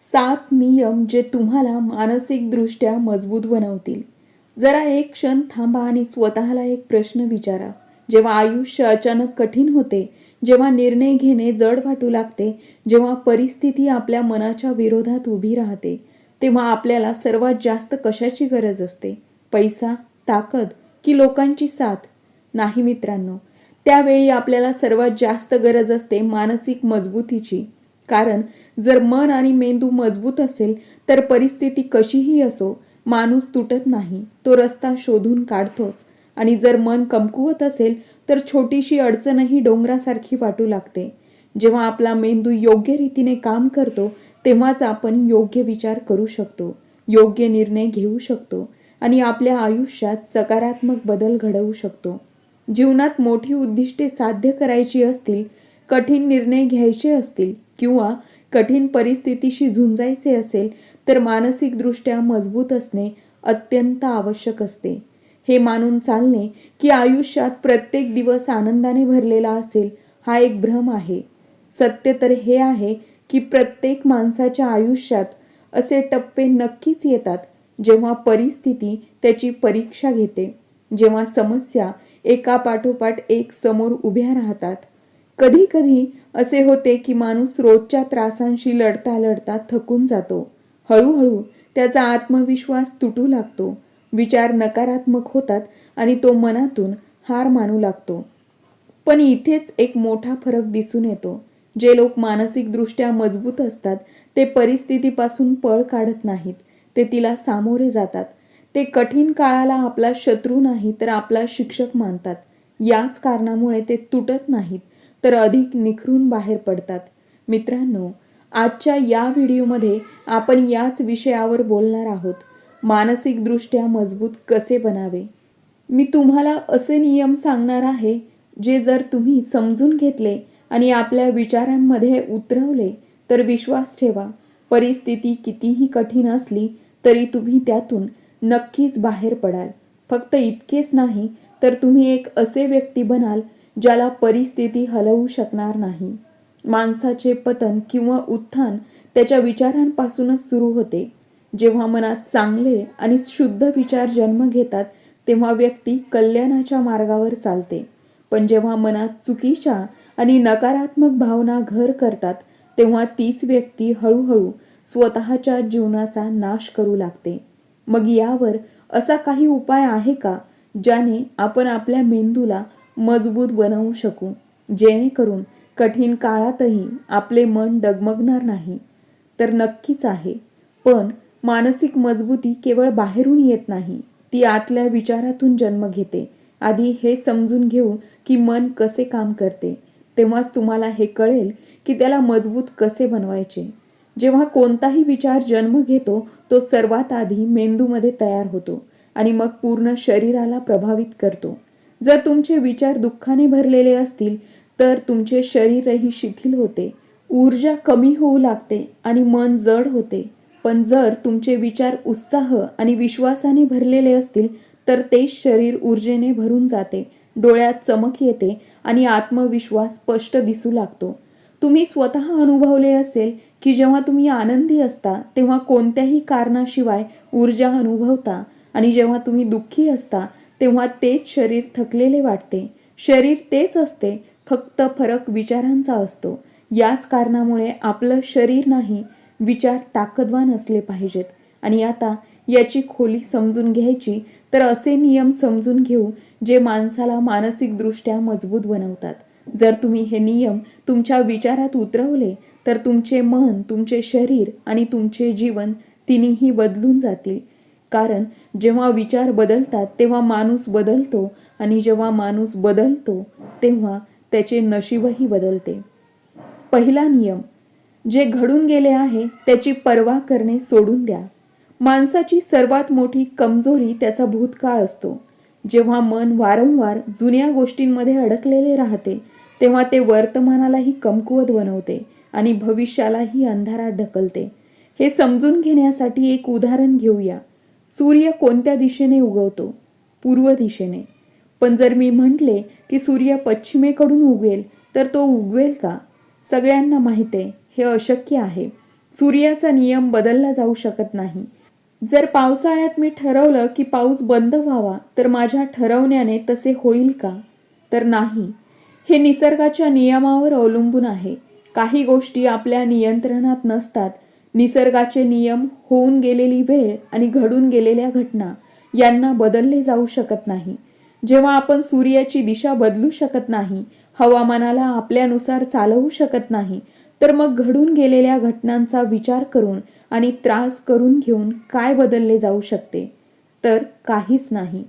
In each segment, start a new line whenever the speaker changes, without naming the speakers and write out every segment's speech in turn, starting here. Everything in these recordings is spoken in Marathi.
सात नियम जे तुम्हाला मानसिकदृष्ट्या मजबूत बनवतील. जरा एक क्षण थांबा आणि स्वतःला एक प्रश्न विचारा. जेव्हा आयुष्य अचानक कठीण होते जेव्हा निर्णय घेणे जड वाटू लागते जेव्हा परिस्थिती आपल्या मनाच्या विरोधात उभी राहते तेव्हा आपल्याला सर्वात जास्त कशाची गरज असते? पैसा ताकद की लोकांची साथ? नाही मित्रांनो त्यावेळी आपल्याला सर्वात जास्त गरज असते मानसिक मजबूतीची. कारण जर मन आणि मेंदू मजबूत असेल तर परिस्थिती कशीही असो माणूस तुटत नाही तो रस्ता शोधून काढतोच. आणि जर मन कमकुवत असेल तर छोटीशी अडचणही डोंगरासारखी वाटू लागते. जेव्हा आपला मेंदू योग्य रीतीने काम करतो तेव्हाच आपण योग्य विचार करू शकतो योग्य निर्णय घेऊ शकतो आणि आपल्या आयुष्यात सकारात्मक बदल घडवू शकतो. जीवनात मोठी उद्दिष्टे साध्य करायची असतील कठीण निर्णय घ्यायचे असतील किंवा कठीण परिस्थितीशी झुंजायचे असेल तर मानसिकदृष्ट्या मजबूत असणे अत्यंत आवश्यक असते. हे मानून चालणे की आयुष्यात प्रत्येक दिवस आनंदाने भरलेला असेल हा एक भ्रम आहे. सत्य तर हे आहे की प्रत्येक माणसाच्या आयुष्यात असे टप्पे नक्कीच येतात जेव्हा परिस्थिती त्याची परीक्षा घेते जेव्हा समस्या एका पाठोपाठ एक समोर उभ्या राहतात. कधी कधी असे होते की माणूस रोजच्या त्रासांशी लढता लढता थकून जातो. हळूहळू त्याचा आत्मविश्वास तुटू लागतो. विचार नकारात्मक होतात आणि तो मनातून हार मानू लागतो. पण इथेच एक मोठा फरक दिसून येतो. जे लोक मानसिकदृष्ट्या मजबूत असतात ते परिस्थितीपासून पळ काढत नाहीत. ते तिला सामोरे जातात. ते कठीण काळाला आपला शत्रू नाही तर आपला शिक्षक मानतात. याच कारणामुळे ते तुटत नाहीत. तर अधिक निखरून बाहेर पडतात. मित्रांनो आजच्या या व्हिडिओमध्ये आपण याच विषयावर बोलणार आहोत. मानसिकदृष्ट्या मजबूत कसे बनावे? मी तुम्हाला असे नियम सांगणार आहे जे जर तुम्ही समजून घेतले आणि आपल्या विचारांमध्ये उतरवले तर विश्वास ठेवा. परिस्थिती कितीही कठीण असली तरी तुम्ही त्यातून नक्कीच बाहेर पडाल. फक्त इतकेच नाही तर तुम्ही एक असे व्यक्ती बनाल ज्याला परिस्थिती हलवू शकणार नाही. माणसाचे पतन किंवा उत्थान त्याच्या विचारांपासूनच सुरू होते. जेव्हा मनात चांगले आणि शुद्ध विचार जन्म घेतात तेव्हा व्यक्ती कल्याणाच्या मार्गावर चालते. पण जेव्हा मनात चुकीच्या आणि नकारात्मक भावना घर करतात तेव्हा तीच व्यक्ती हळूहळू स्वतःच्या जीवनाचा नाश करू लागते. मग यावर असा काही उपाय आहे का ज्याने आपण आपल्या मेंदूला मजबूत बनवू शकू. जेणेकरून कठीण काळातही आपले मन डगमगणार नाही. तर नक्कीच आहे. पण मानसिक मजबूती केवळ बाहेरून येत नाही. ती आतल्या विचारातून जन्म घेते. आधी हे समजून घेऊ की मन कसे काम करते. तेव्हाच तुम्हाला हे कळेल की त्याला मजबूत कसे बनवायचे. जेव्हा कोणताही विचार जन्म घेतो तो सर्वात आधी मेंदूमध्ये तयार होतो आणि मग पूर्ण शरीराला प्रभावित करतो. जर तुमचे विचार दुःखाने भरलेले असतील तर तुमचे शरीरही शिथिल होते. ऊर्जा कमी होऊ लागते आणि मन जड होते. पण जर तुमचे विचार उत्साह आणि विश्वासाने भरलेले असतील तर ते शरीर ऊर्जेने भरून जाते. डोळ्यात चमक येते आणि आत्मविश्वास स्पष्ट दिसू लागतो. तुम्ही स्वतः अनुभवले असेल की जेव्हा तुम्ही आनंदी असता तेव्हा कोणत्याही कारणाशिवाय ऊर्जा अनुभवता आणि जेव्हा तुम्ही दुःखी असता तेव्हा तेच शरीर थकलेले वाटते. शरीर तेच असते फक्त फरक विचारांचा असतो. याच कारणामुळे आपलं शरीर नाही विचार ताकदवान असले पाहिजेत. आणि आता याची खोली समजून घ्यायची तर असे नियम समजून घेऊ जे माणसाला मानसिकदृष्ट्या मजबूत बनवतात. जर तुम्ही हे नियम तुमच्या विचारात उतरवले तर तुमचे मन तुमचे शरीर आणि तुमचे जीवन तिन्हीही बदलून जातील. कारण जेव्हा विचार बदलतात तेव्हा माणूस बदलतो आणि जेव्हा माणूस बदलतो तेव्हा त्याचे नशीबही बदलते. पहिला नियम जे घडून गेले आहे त्याची पर्वा करणे सोडून द्या. माणसाची सर्वात मोठी कमजोरी त्याचा भूतकाळ असतो. जेव्हा मन वारंवार जुन्या गोष्टींमध्ये अडकलेले राहते तेव्हा ते वर्तमानालाही कमकुवत बनवते आणि भविष्यालाही अंधारात ढकलते. हे समजून घेण्यासाठी एक उदाहरण घेऊया. सूर्य कोणत्या दिशेने उगवतो? पूर्व दिशेने. पण जर मी म्हटले की सूर्य पश्चिमेकडून उगवेल तर तो उगवेल का? सगळ्यांना माहीत आहे हे अशक्य आहे. सूर्याचा नियम बदलला जाऊ शकत नाही. जर पावसाळ्यात मी ठरवलं की पाऊस बंद व्हावा तर माझ्या ठरवण्याने तसे होईल का? तर नाही. हे निसर्गाच्या नियमावर अवलंबून आहे. काही गोष्टी आपल्या नियंत्रणात नसतात निसर्गाचे नियम होऊन गेलेली वेळ आणि घडून गेलेल्या घटना यांना बदलले जाऊ शकत नाही. जेव्हा आपण सूर्याची दिशा बदलू शकत नाही हवामानाला आपल्यानुसार चालवू शकत नाही तर मग घडून गेलेल्या घटनांचा विचार करून आणि त्रास करून घेऊन काय बदलले जाऊ शकते? तर काहीच नाही.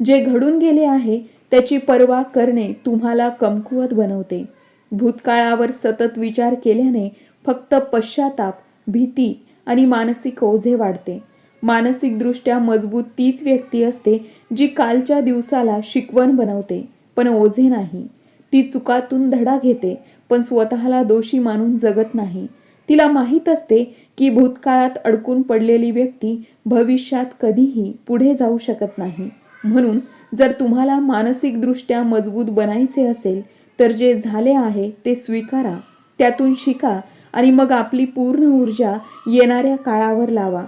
जे घडून गेले आहे त्याची पर्वा करणे तुम्हाला कमकुवत बनवते. भूतकाळावर सतत विचार केल्याने फक्त पश्चाताप भीती आणि मानसिक ओझे वाढते. मानसिकदृष्ट्या मजबूत तीच व्यक्ती असते जी कालच्या दिवसाला शिकवण बनवते पण ओझे नाही. ती चुकातून धडा घेते पण स्वतःला दोषी मानून जगत नाही. तिला माहीत असते की भूतकाळात अडकून पडलेली व्यक्ती भविष्यात कधीही पुढे जाऊ शकत नाही. म्हणून जर तुम्हाला मानसिकदृष्ट्या मजबूत बनायचे असेल तर जे झाले आहे ते स्वीकारा. त्यातून शिका आणि मग आपली पूर्ण ऊर्जा येणाऱ्या काळावर लावा.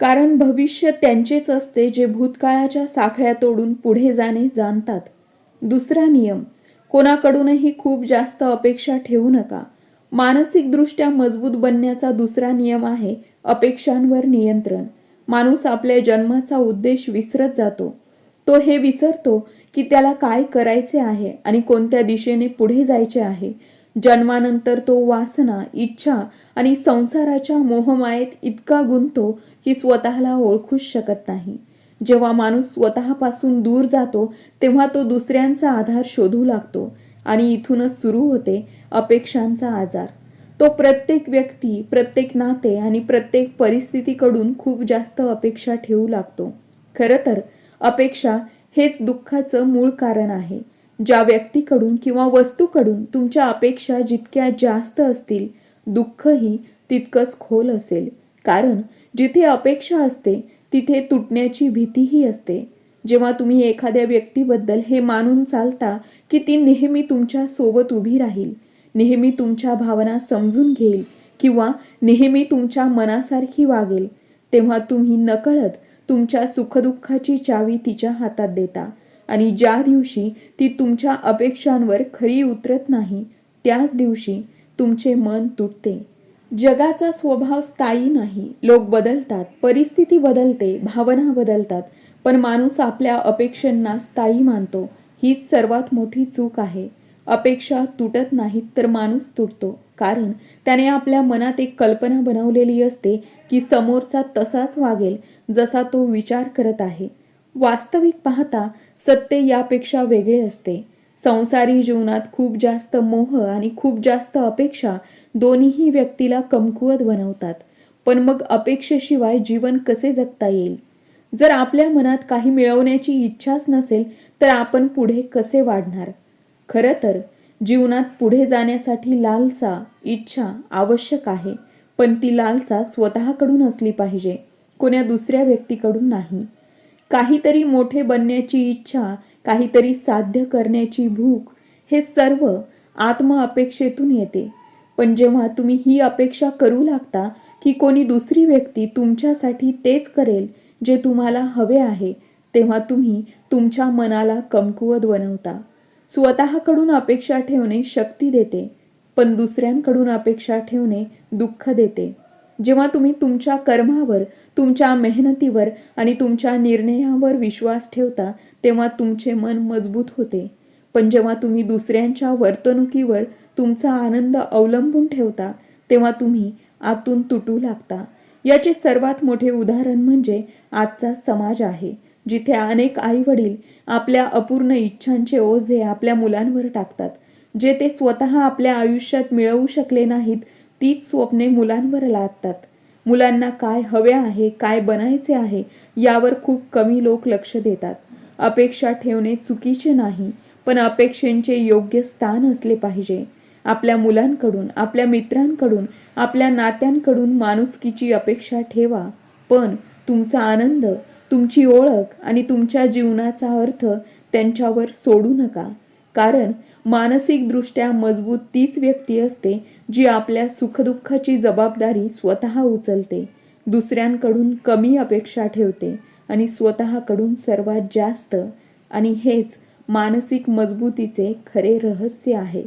कारण भविष्य त्यांचेच असते जे भूतकाळाच्या साखळ्या तोडून पुढे जाणे जाणतात. दुसरा नियम कोणाकडूनही खूप जास्त अपेक्षा ठेवू नका. मानसिकदृष्ट्या मजबूत बनण्याचा दुसरा नियम आहे अपेक्षांवर नियंत्रण. माणूस आपल्या जन्माचा उद्देश विसरत जातो. तो हे विसरतो की त्याला काय करायचे आहे आणि कोणत्या दिशेने पुढे जायचे आहे. जन्मानंतर तो वासना इच्छा आणि संसाराच्या मोहमायेत इतका गुंतो की स्वतःला ओळखूच शकत नाही. जेव्हा माणूस स्वतःपासून दूर जातो तेव्हा तो दुसऱ्यांचा आधार शोधू लागतो आणि इथूनच सुरू होते अपेक्षांचा आजार. तो प्रत्येक व्यक्ती प्रत्येक नाते आणि प्रत्येक परिस्थितीकडून खूप जास्त अपेक्षा ठेवू लागतो. खरं तर अपेक्षा हेच दुःखाचं मूळ कारण आहे. ज्या व्यक्तीकडून किंवा वस्तूकडून तुमच्या अपेक्षा जितक्या जास्त असतील दुःखही तितकंच खोल असेल. कारण जिथे अपेक्षा असते तिथे तुटण्याची भीतीही असते. जेव्हा तुम्ही एखाद्या व्यक्तीबद्दल हे मानून चालता की ती नेहमी तुमच्यासोबत उभी राहील नेहमी तुमच्या भावना समजून घेईल किंवा नेहमी तुमच्या मनासारखी वागेल तेव्हा तुम्ही नकळत तुमच्या सुखदुःखाची चावी तिच्या हातात देता. आणि ज्या दिवशी ती तुमच्या अपेक्षांवर खरी उतरत नाही त्याच दिवशी तुमचे मन तुटते. जगाचा स्वभाव स्थायी नाही. लोक बदलतात. परिस्थिती बदलते. भावना बदलतात. पण माणूस आपल्या अपेक्षांना स्थायी मानतो. हीच सर्वात मोठी चूक आहे. अपेक्षा तुटत नाहीत तर माणूस तुटतो. कारण त्याने आपल्या मनात एक कल्पना बनवलेली असते की समोरचा तसाच वागेल जसा तो विचार करत आहे. वास्तविक पाहता सत्य यापेक्षा वेगळे असते. संसारी जीवनात खूप जास्त मोह आणि खूप जास्त अपेक्षा दोन्हीही व्यक्तीला कमकुवत बनवतात. पण मग अपेक्षेशिवाय जीवन कसे जगता येईल? जर आपल्या मनात काही मिळवण्याची इच्छाच नसेल तर आपण पुढे कसे वाढणार? खरं तर जीवनात पुढे जाण्यासाठी लालसा इच्छा आवश्यक आहे पण ती लालसा स्वतःकडून असली पाहिजे कोण्या दुसऱ्या व्यक्तीकडून नाही. काहीतरी मोठे बनण्याची इच्छा काहीतरी साध्य करण्याची भूक हे सर्व आत्म अपेक्षेतून येते. पण जेव्हा तुम्ही ही अपेक्षा करू लागता की कोणी दुसरी व्यक्ती तुमच्यासाठी तेच करेल जे तुम्हाला हवे आहे तेव्हा तुम्ही तुमच्या मनाला कमकुवत बनवता. स्वतःकडून अपेक्षा ठेवणे शक्ती देते पण दुसऱ्यांकडून अपेक्षा ठेवणे दुःख देते. जेव्हा तुम्ही तुमच्या कर्मावर तुमच्या मेहनतीवर आणि तुमच्या निर्णयावर विश्वास ठेवता तेव्हा तुमचे मन मजबूत होते. पण जेव्हा तुम्ही दुसऱ्यांच्या वर्तणुकीवर तुमचा आनंद अवलंबून ठेवता तेव्हा तुम्ही आतून तुटू लागता. याचे सर्वात मोठे उदाहरण म्हणजे आजचा समाज आहे जिथे अनेक आई वडील आपल्या अपूर्ण इच्छांचे ओझे आपल्या मुलांवर टाकतात जे ते स्वतः आपल्या आयुष्यात मिळवू शकले नाहीत तीच स्वप्ने मुलांवर लादतात. मुलांना काय हवे आहे काय बनायचे आहे यावर खूप कमी लोक लक्ष देतात. अपेक्षा ठेवणे चुकीचे नाही पण अपेक्षेंचे योग्य स्थान असले पाहिजे. आपल्या मुलांकडून आपल्या मित्रांकडून आपल्या नात्यांकडून माणुसकीची अपेक्षा ठेवा. पण तुमचा आनंद तुमची ओळख आणि तुमच्या जीवनाचा अर्थ त्यांच्यावर सोडू नका. कारण मानसिकदृष्ट्या मजबूत तीच व्यक्ती असते जी आपल्या सुखदुःखाची जबाबदारी स्वतः उचलते दुसऱ्यांकडून कमी अपेक्षा ठेवते आणि स्वतःकडून सर्वात जास्त आणि हेच मानसिक मजबूतीचे खरे रहस्य आहे.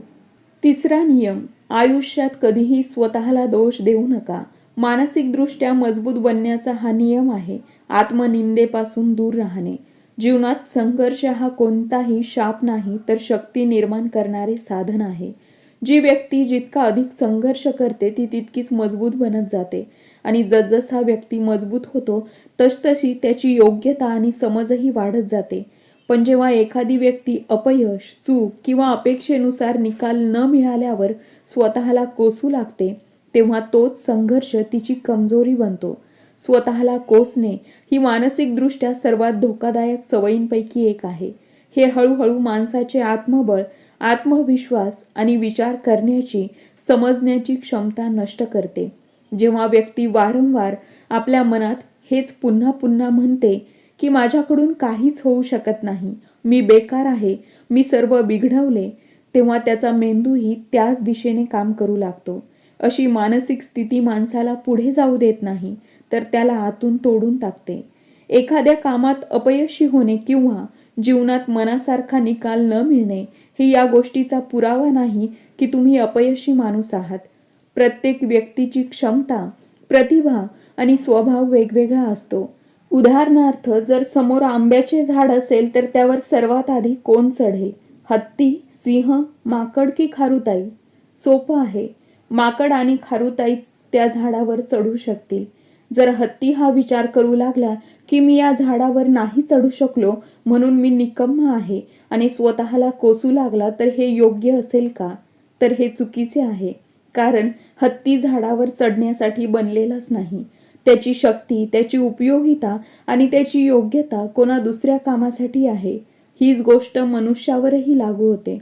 तिसरा नियम आयुष्यात कधीही स्वतःला दोष देऊ नका. मानसिकदृष्ट्या मजबूत बनण्याचा हा नियम आहे आत्मनिंदेपासून दूर राहणे. जीवनात संघर्ष हा कोणताही शाप नाही तर शक्ती निर्माण करणारे साधन आहे. जी व्यक्ती जितका अधिक संघर्ष करते ती तितकीच मजबूत बनत जाते. आणि जसजसा व्यक्ती मजबूत होतो तसतशी त्याची योग्यता आणि समजही वाढत जाते. पण जेव्हा एखादी व्यक्ती अपयश चूक किंवा अपेक्षेनुसार निकाल न मिळाल्यावर स्वतःला कोसू लागते तेव्हा तोच संघर्ष तिची कमजोरी बनतो. स्वतःला कोसणे ही मानसिकदृष्ट्या सर्वात धोकादायक सवयींपैकी एक आहे. हे हळूहळू माणसाचे आत्मबळ आत्मविश्वास आणि विचार करण्याची समजण्याची क्षमता नष्ट करते. जेव्हा व्यक्ती वारंवार आपल्या मनात हेच पुन्हा पुन्हा म्हणते की माझ्याकडून काहीच होऊ शकत नाही मी बेकार आहे मी सर्व बिघडवले तेव्हा त्याचा मेंदूही त्याच दिशेने काम करू लागतो. अशी मानसिक स्थिती माणसाला पुढे जाऊ देत नाही. तर त्याला आतून तोडून टाकते. एखाद्या कामात अपयशी होणे किंवा जीवनात मनासारखा निकाल न मिळणे हे या गोष्टीचा पुरावा नाही की तुम्ही अपयशी माणूस आहात. प्रत्येक व्यक्तीची क्षमता प्रतिभा आणि स्वभाव वेगवेगळा असतो. उदाहरणार्थ जर समोर आंब्याचे झाड असेल तर त्यावर सर्वात आधी कोण चढेल? हत्ती सिंह माकड की खारुताई? सोपं आहे. माकड आणि खारुताई त्या झाडावर चढू शकतील. जर हत्ती हा विचार करू लागला की मी या झाडावर नाही चढू शकलो म्हणून मी निकम्मा आहे आणि स्वतःला कोसू लागला तर हे योग्य असेल का? तर हे चुकीचे आहे कारण हत्ती झाडावर चढण्यासाठी बनलेलाच नाही. त्याची शक्ती त्याची उपयोगिता आणि त्याची योग्यता कोणा दुसऱ्या कामासाठी आहे. हीच गोष्ट मनुष्यावरही लागू होते.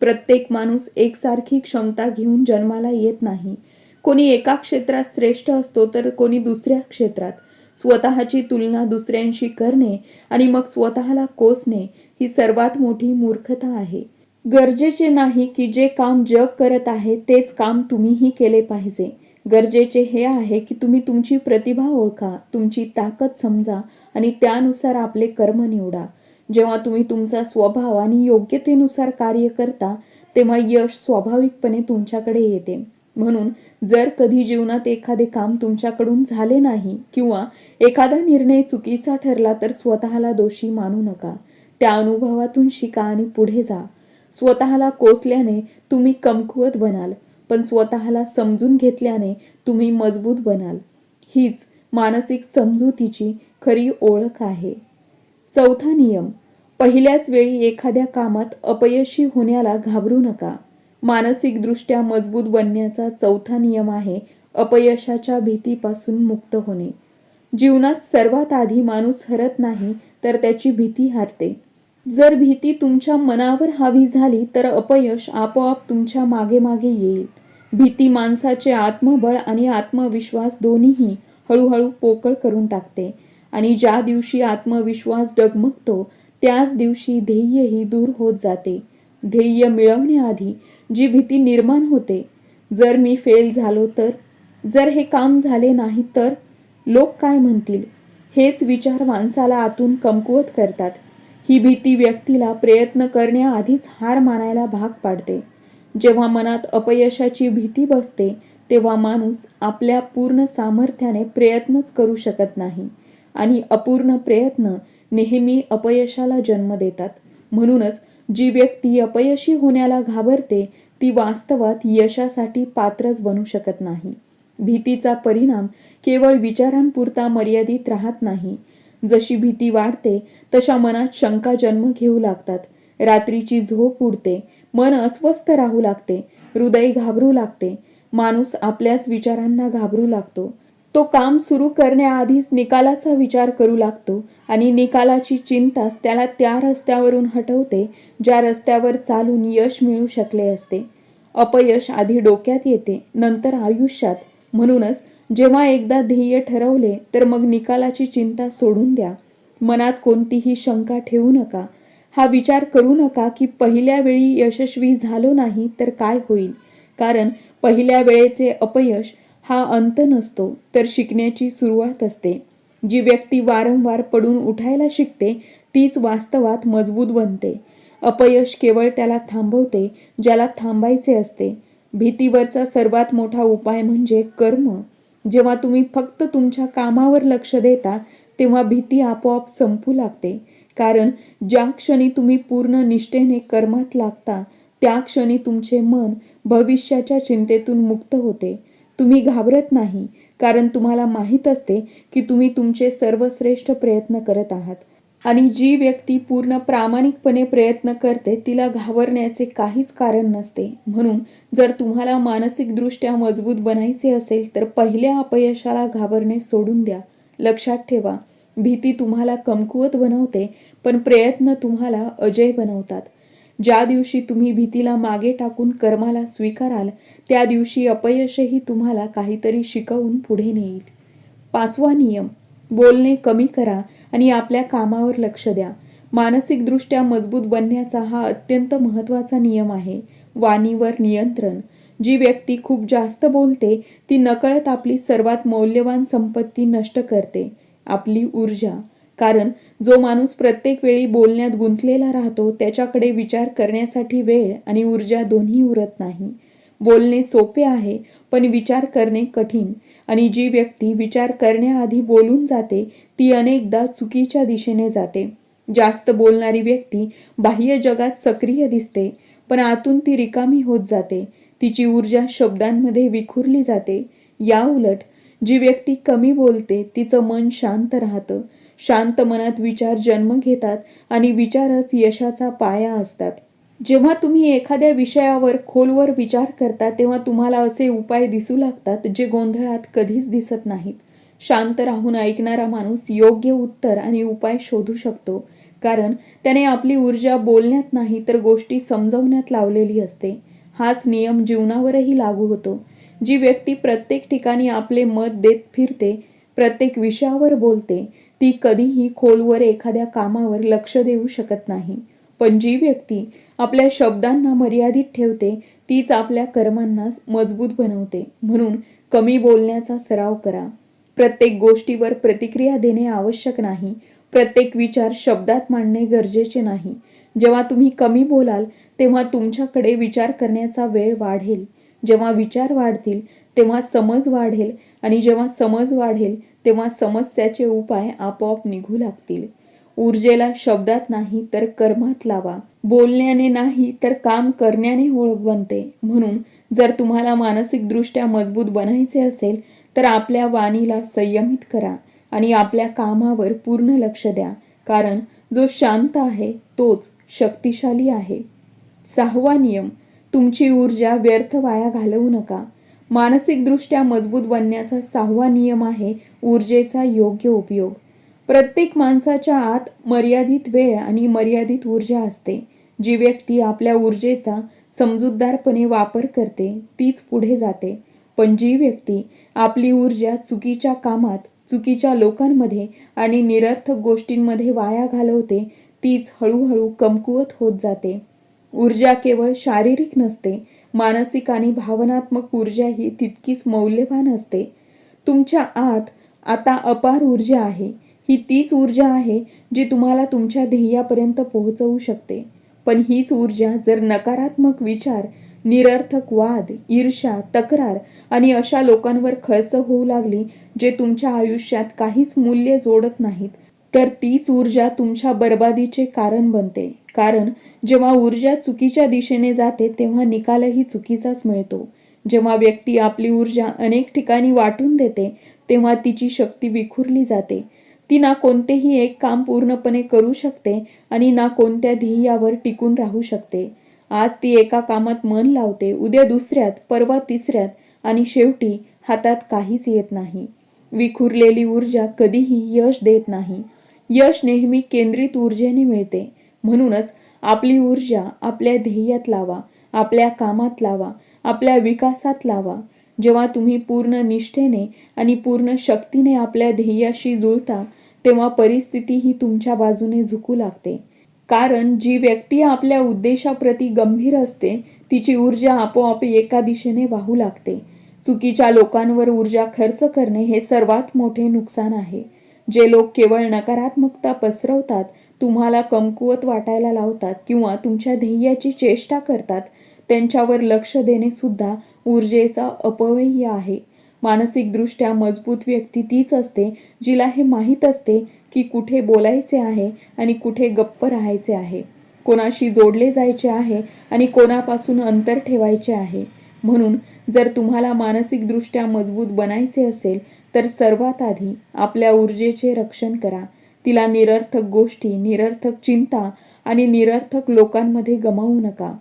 प्रत्येक माणूस एकसारखी क्षमता घेऊन जन्माला येत नाही. कोणी एका क्षेत्रात श्रेष्ठ असतो तर कोणी दुसऱ्या क्षेत्रात. स्वतःची तुलना दुसऱ्यांशी करणे आणि मग स्वतःला कोसणे ही सर्वात मोठी मूर्खता आहे. गरजेचे नाही की जे काम जग करत आहे तेच काम तुम्हीही केले पाहिजे. गरजेचे हे आहे की तुम्ही तुमची प्रतिभा ओळखा तुमची ताकद समजा आणि त्यानुसार आपले कर्म निवडा. जेव्हा तुम्ही तुमचा स्वभाव आणि योग्यतेनुसार कार्य करता तेव्हा यश स्वाभाविकपणे तुमच्याकडे येते. म्हणून जर कधी जीवनात एखादे काम तुमच्याकडून झाले नाही किंवा एखादा निर्णय चुकीचा ठरला तर स्वतःला दोषी मानू नका. त्या अनुभवातून शिका आणि पुढे जा. स्वतःला कोसल्याने तुम्ही कमकुवत बनाल पण स्वतःला समजून घेतल्याने तुम्ही मजबूत बनाल. हीच मानसिक समजुतीची खरी ओळख आहे. चौथा नियम पहिल्याच वेळी एखाद्या कामात अपयशी होण्याला घाबरू नका. मानसिकदृष्ट्या मजबूत बनण्याचा चौथा नियम आहे अपयशाच्या भीतीपासून मुक्त होणे. जीवनात सर्वात आधी माणूस हरत नाही तर त्याची भीती हारते. जर भीती तुमच्या मनावर हावी झाली तर अपयश आपोआप तुमच्या मागे मागे येईल. भीती माणसाचे आत्मबळ आणि आत्मविश्वास दोन्हीही हळूहळू पोकळ करून टाकते. आणि ज्या दिवशी आत्मविश्वास डगमगतो त्याच दिवशी ध्येयही दूर होत जाते. ध्येय मिळवण्याआधी जी भीती निर्माण होते. जर मी फेल झालो तर जर हे काम झाले नाही तर लोक काय म्हणतील? हेच विचार माणसाला आतून कमकुवत करतात. ही भीती व्यक्तीला प्रयत्न करण्याआधीच हार मानायला भाग पाडते. जेव्हा मनात अपयशाची भीती बसते तेव्हा माणूस आपल्या पूर्ण सामर्थ्याने प्रयत्नच करू शकत नाही आणि अपूर्ण प्रयत्न नेहमी अपयशाला जन्म देतात. म्हणूनच जी व्यक्ती अपयशी होण्याला घाबरते ती वास्तवात यशासाठी पात्रच बनू शकत नाही. भीतीचा परिणाम केवळ विचारांपुरता मर्यादित राहत नाही. जशी भीती वाढते तशा मनात शंका जन्म घेऊ लागतात. रात्रीची झोप उडते मन अस्वस्थ राहू लागते हृदय घाबरू लागते माणूस आपल्याच विचारांना घाबरू लागतो. तो काम सुरू करण्याआधीच निकालाचा विचार करू लागतो आणि निकालाची चिंताच त्याला त्या रस्त्यावरून हटवते ज्या रस्त्यावर चालून यश मिळू शकले असते. अपयश आधी डोक्यात येते नंतर आयुष्यात. म्हणूनच जेव्हा एकदा ध्येय ठरवले तर मग निकालाची चिंता सोडून द्या. मनात कोणतीही शंका ठेवू नका. हा विचार करू नका की पहिल्या वेळी यशस्वी झालो नाही तर काय होईल. कारण पहिल्या वेळेचे अपयश हा अंत नसतो तर शिकण्याची सुरुवात असते. जी व्यक्ती वारंवार पडून उठायला शिकते तीच वास्तवात मजबूत बनते. अपयश केवळ त्याला थांबवते ज्याला थांबायचे असते. भीतीवरचा सर्वात मोठा उपाय म्हणजे कर्म. जेव्हा तुम्ही फक्त तुमच्या कामावर लक्ष देता तेव्हा भीती आपोआप संपू लागते. कारण ज्या क्षणी तुम्ही पूर्ण निष्ठेने कर्मात लागता त्या क्षणी तुमचे मन भविष्याच्या चिंतेतून मुक्त होते. तुम्ही घाबरत नाही कारण तुम्हाला माहीत असते की तुम्ही तुमचे सर्वश्रेष्ठ प्रयत्न करत आहात. आणि जी व्यक्ती पूर्ण प्रामाणिकपणे प्रयत्न करते तिला घाबरण्याचे काहीच कारण नसते. म्हणून जर तुम्हाला मानसिकदृष्ट्या मजबूत बनायचे असेल तर पहिल्या अपयशाला घाबरणे सोडून द्या. लक्षात ठेवा भीती तुम्हाला कमकुवत बनवते पण प्रयत्न तुम्हाला अजय बनवतात. ज्या दिवशी तुम्ही भीतीला मागे टाकून कर्माला स्वीकाराल त्या दिवशी अपयशही तुम्हाला काहीतरी शिकवून पुढे नेईल. पाचवा नियम बोलणे कमी करा आणि आपल्या कामावर लक्ष द्या. मानसिकदृष्ट्या मजबूत बनण्याचा हा अत्यंत महत्त्वाचा नियम आहे. वाणीवर नियंत्रण. जी व्यक्ती खूप जास्त बोलते ती नकळत आपली सर्वात मौल्यवान संपत्ती नष्ट करते आपली ऊर्जा. कारण जो माणूस प्रत्येक वेळी बोलण्यात गुंतलेला राहतो त्याच्याकडे विचार करण्यासाठी वेळ आणि ऊर्जा दोन्ही उरत नाही. बोलणे सोपे आहे पण विचार करणे कठीण. आणि जी व्यक्ती विचार करण्याआधी बोलून जाते ती अनेकदा चुकीच्या दिशेने जाते. जास्त बोलणारी व्यक्ती बाह्य जगात सक्रिय दिसते पण आतून ती रिकामी होत जाते. तिची ऊर्जा शब्दांमध्ये विखुरली जाते. या उलट जी व्यक्ती कमी बोलते तिचं मन शांत राहतं. शांत मनात विचार जन्म घेतात आणि विचारच यशाचा पाया असतात. जेव्हा तुम्ही एखाद्या विषयावर खोलवर विचार करता तेव्हा तुम्हाला असे उपाय दिसू लागतात जे गोंधळात कधीच दिसत नाहीत. शांत राहून ऐकणारा माणूस योग्य उत्तर आणि उपाय शोधू शकतो. कारण त्याने आपली ऊर्जा बोलण्यात नाही तर गोष्टी समजवण्यात लावलेली असते. हाच नियम जीवनावरही लागू होतो. जी व्यक्ती प्रत्येक ठिकाणी आपले मत देत फिरते प्रत्येक विषयावर बोलते ती कधीही खोलवर एखाद्या कामावर लक्ष देऊ शकत नाही. पण जी व्यक्ती आपल्या शब्दांना मर्यादित ठेवते तीच आपल्या कर्मांना मजबूत बनवते. म्हणून कमी बोलण्याचा सराव करा. प्रत्येक गोष्टीवर प्रतिक्रिया देणे आवश्यक नाही. प्रत्येक विचार शब्दात मांडणे गरजेचे नाही. जेव्हा तुम्ही कमी बोलाल तेव्हा तुमच्याकडे विचार करण्याचा वेळ वाढेल. जेव्हा विचार वाढतील तेव्हा समज वाढेल आणि जेव्हा समज वाढेल तेव्हा समस्याचे उपाय आपोआप निघू लागतील. ऊर्जेला शब्दात नाही तर कर्मात लावा. बोलण्याने नाही तर काम करण्याने ओळख बनते. म्हणून जर तुम्हाला मानसिकदृष्ट्या मजबूत बनायचे असेल तर आपल्या वाणीला संयमित करा आणि आपल्या कामावर पूर्ण लक्ष द्या. कारण जो शांत आहे तोच शक्तिशाली आहे. सहावा नियम तुमची ऊर्जा व्यर्थ वाया घालवू नका. मानसिकदृष्ट्या मजबूत बनण्याचा सहावा नियम आहे ऊर्जेचा योग्य उपयोग. प्रत्येक माणसाच्या आत मर्यादित वेळ आणि मर्यादित ऊर्जा असते. जी व्यक्ती आपल्या ऊर्जेचा समजूतदारपणे वापर करते तीच पुढे जाते. पण जी व्यक्ती आपली ऊर्जा चुकीच्या कामात चुकीच्या लोकांमध्ये आणि निरर्थक गोष्टींमध्ये वाया घालवते तीच हळूहळू कमकुवत होत जाते. ऊर्जा केवळ शारीरिक नसते मानसिक आणि भावनात्मक ऊर्जा ही तितकीच मौल्यवान असते. तुमच्या आत आता अपार ऊर्जा आहे. ही तीच ऊर्जा आहे जी तुम्हाला तुमच्या ध्येयापर्यंत पोहोचवू शकते. पण हीच ऊर्जा जर नकारात्मक विचार निरर्थक वाद ईर्ष्या तक्रार आणि अशा लोकांवर खर्च होऊ लागली जे तुमच्या आयुष्यात काहीच मूल्य जोडत नाहीत तर तीच ऊर्जा तुमच्या बर्बादीचे कारण बनते. कारण जेव्हा ऊर्जा चुकीच्या दिशेने जाते तेव्हा निकालही चुकीचाच मिळतो. जेव्हा व्यक्ती आपली ऊर्जा अनेक ठिकाणी वाटून देते तेव्हा तिची शक्ती विखुरली जाते. ती ना कोणतेही एक काम पूर्णपणे करू शकते आणि ना कोणत्या ध्येयावर टिकून राहू शकते. आज ती एका कामात मन लावते उद्या दुसऱ्यात परवा तिसऱ्यात आणि शेवटी हातात काहीच येत नाही. विखुरलेली ऊर्जा कधीही यश देत नाही. यश नेहमी केंद्रित ऊर्जेने मिळते. म्हणूनच आपली ऊर्जा आपल्या ध्येयात लावा आपल्या कामात लावा आपल्या विकासात लावा. जेव्हा तुम्ही पूर्ण निष्ठेने आणि पूर्ण शक्तीने आपल्या ध्येयाशी जुळता तेव्हा परिस्थिती ही तुमच्या बाजूने झुकू लागते. कारण जी व्यक्ती आपल्या उद्देशाप्रती गंभीर असते तिची ऊर्जा आपोआप एका दिशेने वाहू लागते. चुकीच्या लोकांवर ऊर्जा खर्च करणे हे सर्वात मोठे नुकसान आहे. जे लोक केवळ नकारात्मकता पसरवतात तुम्हाला कमकुवत वाटायला लावतात किंवा तुमच्या ध्येयाची चेष्टा करतात त्यांच्यावर लक्ष देणे सुद्धा ऊर्जेचा अपव्यय आहे. मानसिकदृष्ट्या मजबूत व्यक्ती तीच असते जिला हे माहीत असते की कुठे बोलायचे आहे आणि कुठे गप्प राहायचे आहे. कोणाशी जोडले जायचे आहे आणि कोणापासून अंतर ठेवायचे आहे. म्हणून जर तुम्हाला मानसिकदृष्ट्या मजबूत बनायचे असेल तर सर्वात आधी आपल्या ऊर्जेचे रक्षण करा. तिला निरर्थक गोष्टी निरर्थक चिंता आणि निरर्थक लोकांमध्ये गमावू नका.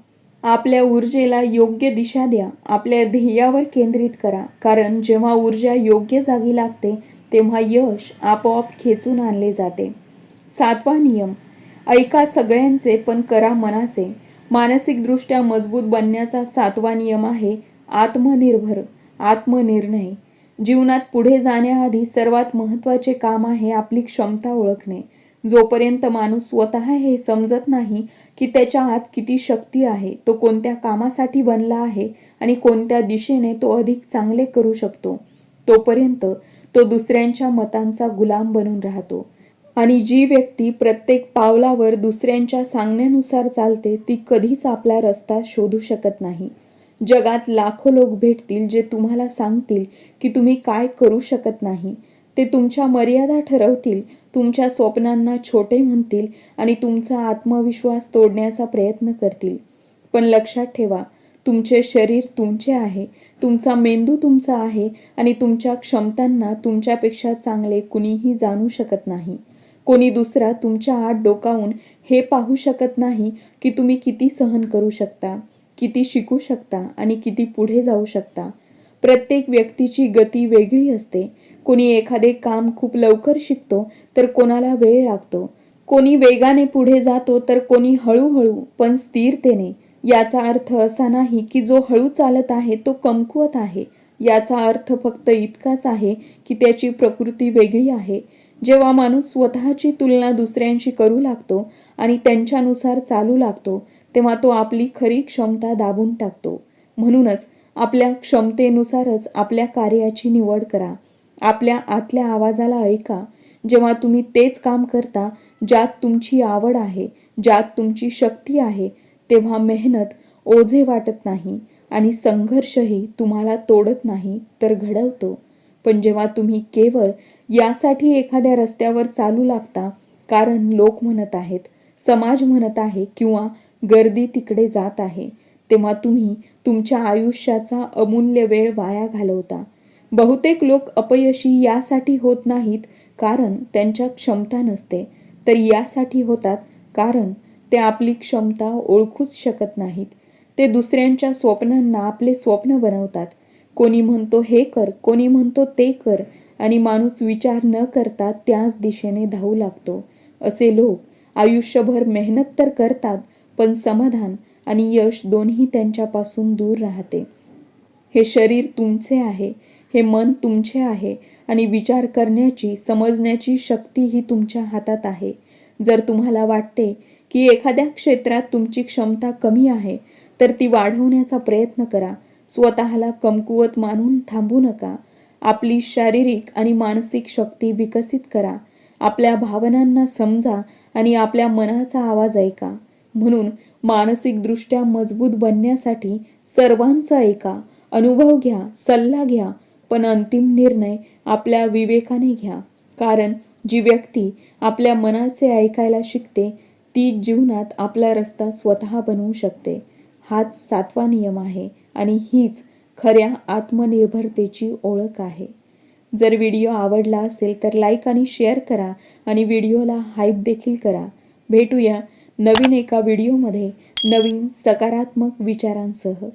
आपल्या ऊर्जेला योग्य दिशा द्या. आपल्या ध्येयावर केंद्रित करा. कारण जेव्हा ऊर्जा योग्य जागी लागते तेव्हा यश आपोआप खेचून आणले जाते. सातवा नियम. ऐका सगळ्यांचे पण करा मनाचे. मानसिकदृष्ट्या मजबूत बनण्याचा सातवा नियम आहे आत्मनिर्भर आत्मनिर्णय. जीवनात पुढे जाण्याआधी सर्वात महत्त्वाचे काम आहे आपली क्षमता ओळखणे. जोपर्यंत माणूस स्वतः हे समजत नाही की त्याच्या आत किती शक्ती आहे तो कोणत्या कामासाठी बनला आहे आणि कोणत्या दिशेने तो अधिक चांगले करू शकतो तोपर्यंत तो दुसऱ्यांच्या मतांचा गुलाम बनून राहतो. आणि जी व्यक्ती प्रत्येक पावलावर दुसऱ्यांच्या सांगण्यानुसार चालते ती कधीच आपला रस्ता शोधू शकत नाही. जगात लाखो लोक भेटतील जे तुम्हाला सांगतील की तुम्ही काय करू शकत नाही. ते तुमच्या मर्यादा ठरवतील तुमच्या स्वप्नांना छोटे म्हणतील आणि तुमचा आत्मविश्वास तोडण्याचा प्रयत्न करतील. पण लक्षात ठेवा तुमचे शरीर तुमचे आहे तुमचा मेंदू तुमचा आहे आणि तुमच्या क्षमतांना तुमच्यापेक्षा चांगले कुणीही जाणू शकत नाही. कोणी दुसरा तुमच्या आत डोकावून हे पाहू शकत नाही की तुम्ही किती सहन करू शकता किती शिकू शकता आणि किती पुढे जाऊ शकता. प्रत्येक व्यक्तीची गती वेगळी असते. कोणी एखादे काम खूप लवकर शिकतो तर कोणाला वेळ लागतो. कोणी वेगाने पुढे जातो तर कोणी हळूहळू पण स्थिरतेने. याचा अर्थ असा नाही की जो हळू चालत आहे तो कमकुवत आहे. याचा अर्थ फक्त इतकाच आहे की त्याची प्रकृती वेगळी आहे. जेव्हा माणूस स्वतःची तुलना दुसऱ्यांशी करू लागतो आणि त्यांच्यानुसार चालू लागतो तेव्हा तो आपली खरी क्षमता दाबून टाकतो. म्हणूनच आपल्या क्षमतेनुसारच आपल्या कार्याची निवड करा. आपल्या आतल्या आवाजाला ऐका. जेव्हा तुम्ही तेच काम करता ज्यात तुमची आवड आहे ज्यात तुमची शक्ती आहे तेव्हा मेहनत ओझे वाटत नाही आणि संघर्षही तुम्हाला तोडत नाही तर घडवतो. पण जेव्हा तुम्ही केवळ यासाठी एखाद्या रस्त्यावर चालू लागता कारण लोक म्हणत आहेत समाज म्हणत आहे किंवा गर्दी तिकडे जात आहे तेव्हा तुम्ही तुमच्या आयुष्याचा अमूल्य वेळ वाया घालवता. बहुतेक लोक अपयशी यासाठी होत नाहीत कारण त्यांच्या क्षमता नसते. तर यासाठी होतात कारण ते आपली क्षमता ओळखूच शकत नाहीत. ते दुसऱ्यांच्या स्वप्नांना आपले स्वप्न बनवतात. कोणी म्हणतो हे कर कोणी म्हणतो ते कर आणि माणूस विचार न करता त्याच दिशेने धावू लागतो. असे लोक आयुष्यभर मेहनत तर करतात पण समाधान आणि यश दोन्ही त्यांच्यापासून दूर राहते. हे शरीर तुमचे आहे हे मन तुमचे आहे आणि विचार करण्याची समजण्याची शक्ती ही तुमच्या हातात आहे. जर तुम्हाला वाटते की एखाद्या क्षेत्रात तुमची क्षमता कमी आहे तर ती वाढवण्याचा प्रयत्न करा. स्वतःला कमकुवत मानून थांबू नका. आपली शारीरिक आणि मानसिक शक्ती विकसित करा. आपल्या भावनांना समजा आणि आपल्या मनाचा आवाज ऐका. म्हणून मानसिकदृष्ट्या मजबूत बनण्यासाठी सर्वांचं ऐका. अनुभव घ्या सल्ला घ्या. पण अंतिम निर्णय आपल्या विवेकाने घ्या. कारण जी व्यक्ती आपल्या मनाचे ऐकायला शिकते ती जीवनात आपला रस्ता स्वतः बनवू शकते. हाच सातवा नियम आहे आणि हीच खऱ्या आत्मनिर्भरतेची ओळख आहे. जर व्हिडिओ आवडला असेल तर लाईक आणि शेअर करा आणि व्हिडिओला हाईप देखील करा. भेटूया नवीन एका व्हिडिओमध्ये नवीन सकारात्मक विचारांसह.